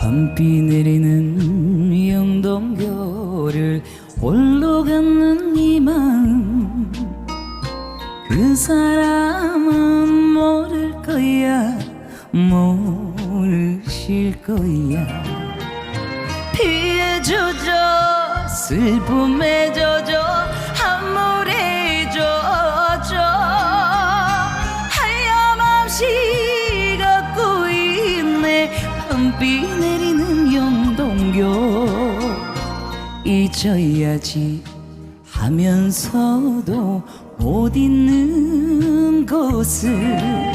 밤비 내리는 영동교를 홀로 걷는 이 마음 그 사람은 모를 거야 모르실 거야. 피해 젖어 슬픔에 젖 비 내리는 영동교 잊어야지 하면서도 못 잊는 것을